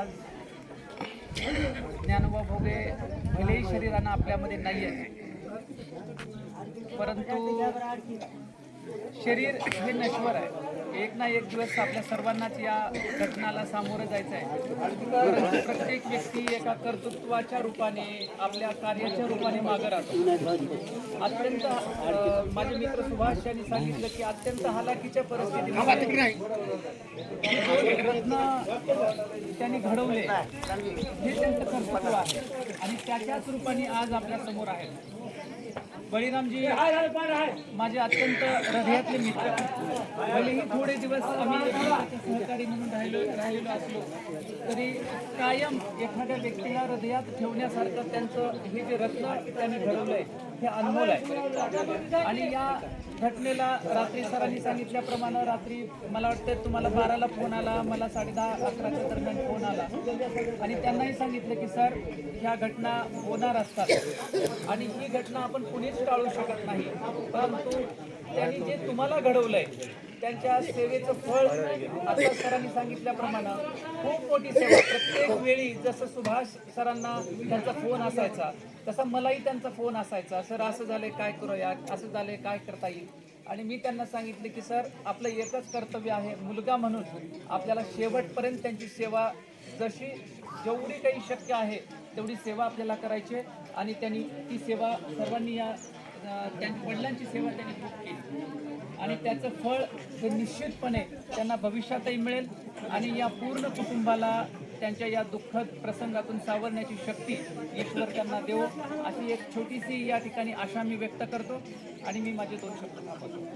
आज ज्ञानोबा भोगे भलेही शरीरानं आपल्यामध्ये नाही आहे परंतु शरीर हे नश्वर आहे. एक ना एक दिवस आपल्या सर्वांनाच या घटनाला सामोरं जायचं आहे. परंतु प्रत्येक व्यक्ती एका कर्तृत्वाच्या रूपाने आपल्या कार्याच्या रूपाने मागं राहतो. अत्यंत माझे मित्र सुभाष यांनी सांगितलं की अत्यंत हालाकीच्या परिस्थितीत प्रयत्न त्यांनी घडवले. हे त्यांचं कर्तृत्व आहे. आणि त्याच्याच रूपाने आज आपल्यासमोर आहे बळीरामजी माझे अत्यंत हृदयातले मित्र. भलेही थोडे दिवस आम्ही सहकारी म्हणून राहिलो राहिलेलो असलो तरी कायम एखाद्या व्यक्तीला हृदयात ठेवण्यासारखं त्यांचं हे जे रत्न त्यांनी घडवलंय हे अनमोल आहे. आणि या घटनेला रात्री सरांनी सांगितल्याप्रमाणे रात्री मला वाटतं तुम्हाला बाराला फोन आला मला साडेदहा अकराच्या दरम्यान फोन आला. आणि त्यांनाही सांगितलं की सर ह्या घटना होणार असतात. आणि ही घटना आपण कुणीच टाळू शकत नाही. परंतु त्यांनी जे तुम्हाला घडवलंय त्यांच्या सेवेचं फळ आता सरांनी सांगितल्याप्रमाणे खूप मोठी सेवा. प्रत्येक वेळी जसं सुभाष सरांना त्यांचा फोन असायचा तसा मलाही त्यांचा फोन असायचा. सर असं झालंय काय करूया असं झालंय काय करता येईल? आणि मी त्यांना सांगितले की सर आपलं एकच कर्तव्य आहे मुलगा म्हणून. आपल्याला शेवटपर्यंत त्यांची सेवा जशी जेवढी काही शक्य आहे तेवढी सेवा आपल्याला करायची आहे. आणि त्यांनी ती सेवा सर्वांनी या अं, त्यांच्या वडिलांची सेवा त्यांनी खूप केली. आणि त्याचं फळ हे निश्चितपणे त्यांना भविष्यातही मिळेल आणि या पूर्ण कुटुंबाला त्यांच्या या दुःखद प्रसंगातून सावरण्याची शक्ती ईश्वर त्यांना देवो अशी एक छोटीशी या ठिकाणी आशा मी व्यक्त करतो. आणि मी माझे दोन शब्द थांबवतो.